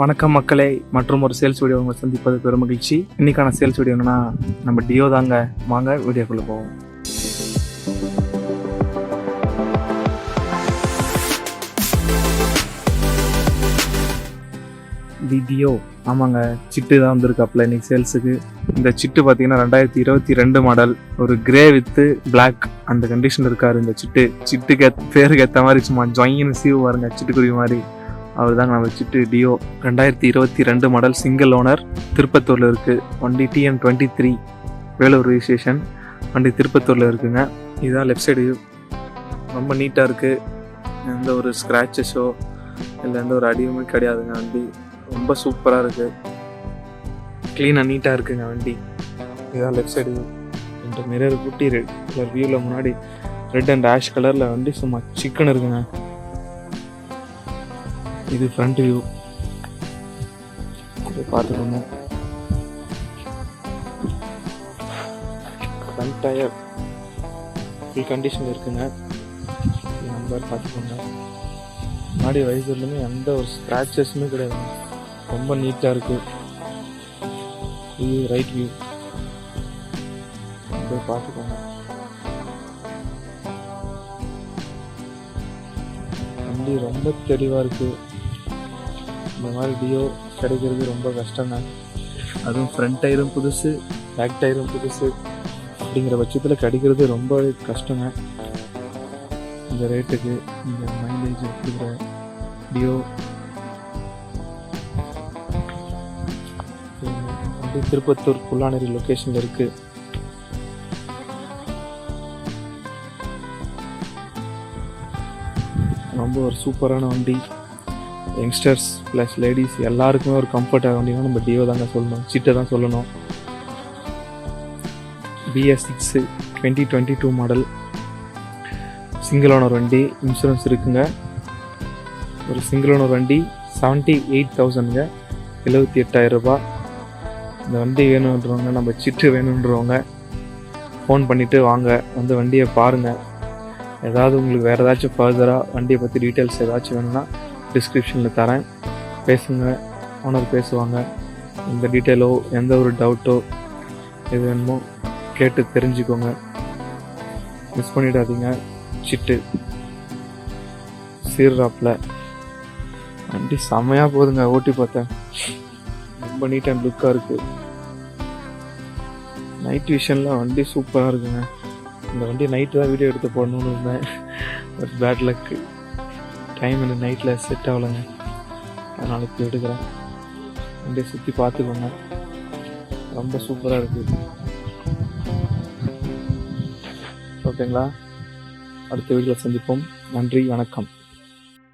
வணக்கம் மக்களே. மற்றும் ஒரு சேல்ஸ் வீடியோ உங்களை சந்திப்பது பெரும் மகிழ்ச்சி. இன்னைக்கான சேல்ஸ் வீடியோ என்னன்னா நம்ம டியோ தாங்க. வாங்க வீடியோக்குள்ள போவோம். The Dio. ஆமாங்க சிட்டு தான் வந்திருக்காப்புல இன்னைக்கு சேல்ஸுக்கு. இந்த சிட்டு பார்த்தீங்கன்னா ரெண்டாயிரத்தி இருபத்தி ரெண்டு மாடல். ஒரு கிரே வித்து பிளாக் அந்த கண்டிஷன் இருக்காரு இந்த சிட்டு. சிட்டுக்கு பேருக்கு ஏற்ற மாதிரி சும்மா ஜொயின்னு சீவ் பாருங்க சிட்டுக்குருவி மாதிரி. அவர் தாங்க நம்ம சிட்டு டியோ ரெண்டாயிரத்தி இருபத்தி ரெண்டு மாடல் சிங்கிள் ஓனர் திருப்பத்தூரில் இருக்குது வண்டி TN twenty three Vellore registration வண்டி திருப்பத்தூரில் இருக்குங்க. இதுதான் லெஃப்ட் சைடு ரொம்ப நீட்டாக இருக்குது எந்த ஒரு ஸ்க்ராச்சஸோ இல்லை எந்த ஒரு அடியுமே கிடையாதுங்க வண்டி. ரொம்ப சூப்பராக இருக்குது க்ளீனாக நீட்டாக இருக்குங்க வண்டி. இதுதான் லெஃப்ட் சைடு ரெண்டு மிரர் குட்டி ரெட் கலர் வியூவில் முன்னாடி ரெட் அண்ட் ஆஷ் கலரில் வண்டி சும்மா சிக்கன் இருக்குங்க. இது ஃப்ரண்ட் வியூ இதை பார்த்துக்கோங்க. ஃப்ரண்ட் டயர் ஃபுல் கண்டிஷன் இருக்குங்க. நம்பர் பார்த்துக்கோங்க. முன்னாடி வயசுலேருந்து எந்த ஒரு ஸ்க்ராச்சஸுமே கிடையாது. ரொம்ப நீட்டாக இருக்கு. இது ரைட் வியூ போய் பார்த்துக்கோங்க. வண்டி ரொம்ப தெளிவாக இருக்குது இந்த மாதிரி டியோ கிடைக்கிறது ரொம்ப கஷ்டங்க அதுவும் ஃப்ரண்ட் டயரும் புதுசு பேக் டயரும் புதுசு அப்படிங்கிற பட்சத்தில் கிடைக்கிறது ரொம்ப கஷ்டங்க இந்த ரேட்டுக்கு இந்த மைலேஜ் அப்படிங்கிற டியோ வந்து திருப்பத்தூர் புல்லானேரி லொக்கேஷனில் இருக்குது ரொம்ப ஒரு சூப்பரான வண்டி. யங்ஸ்டர்ஸ் ப்ளஸ் லேடிஸ் எல்லாருக்குமே ஒரு கம்ஃபர்ட்டாக வண்டினா நம்ம டியோ தாங்க சொல்லணும். சிட்டை தான் சொல்லணும். BS six twenty twenty two model single owner வண்டி இன்சூரன்ஸ் இருக்குங்க. ஒரு சிங்கிள் ஓனர் வண்டி செவன்ட்டி எயிட் தௌசண்ட்ங்க எழுபத்தி எட்டாயிரம் ரூபாய். இந்த வண்டி வேணுன்றவங்க நம்ம சிட்டு வேணுன்றவங்க ஃபோன் பண்ணிவிட்டு வாங்க. வந்து வண்டியை பாருங்கள் ஏதாவது உங்களுக்கு வேறு ஏதாச்சும் ஃபர்தராக வண்டியை பற்றி டீட்டெயில்ஸ் ஏதாச்சும் வேணும்னா டிஸ்கிரிப்ஷனில் தரேன். பேசுங்க. ஓனர் பேசுவாங்க. எந்த டீட்டெயிலோ எந்த ஒரு டவுட்டோ எது வேணுமோ கேட்டு தெரிஞ்சுக்கோங்க. மிஸ் பண்ணிடாதீங்க. சிட்டு சீர்ராப்பில் வண்டி செம்மையாக போதுங்க ஓட்டி பார்த்தேன். ரொம்ப நீட் அண்ட் லுக்காக இருக்குது நைட் விஷனில் வண்டி சூப்பராக இருக்குங்க. இந்த வண்டி நைட்டு தான் வீடியோ எடுத்து போடணும்னு இருந்தேன். பட் பேட் லக்கு டைம் எனக்கு நைட்டில் செட் ஆகலைங்க. அதனால் இப்போ எடுக்கிறேன். அப்படியே சுற்றி பார்த்துக்கோங்க. ரொம்ப சூப்பராக இருக்குது ஓகேங்களா அடுத்த வீடியோவில் சந்திப்போம். நன்றி வணக்கம்.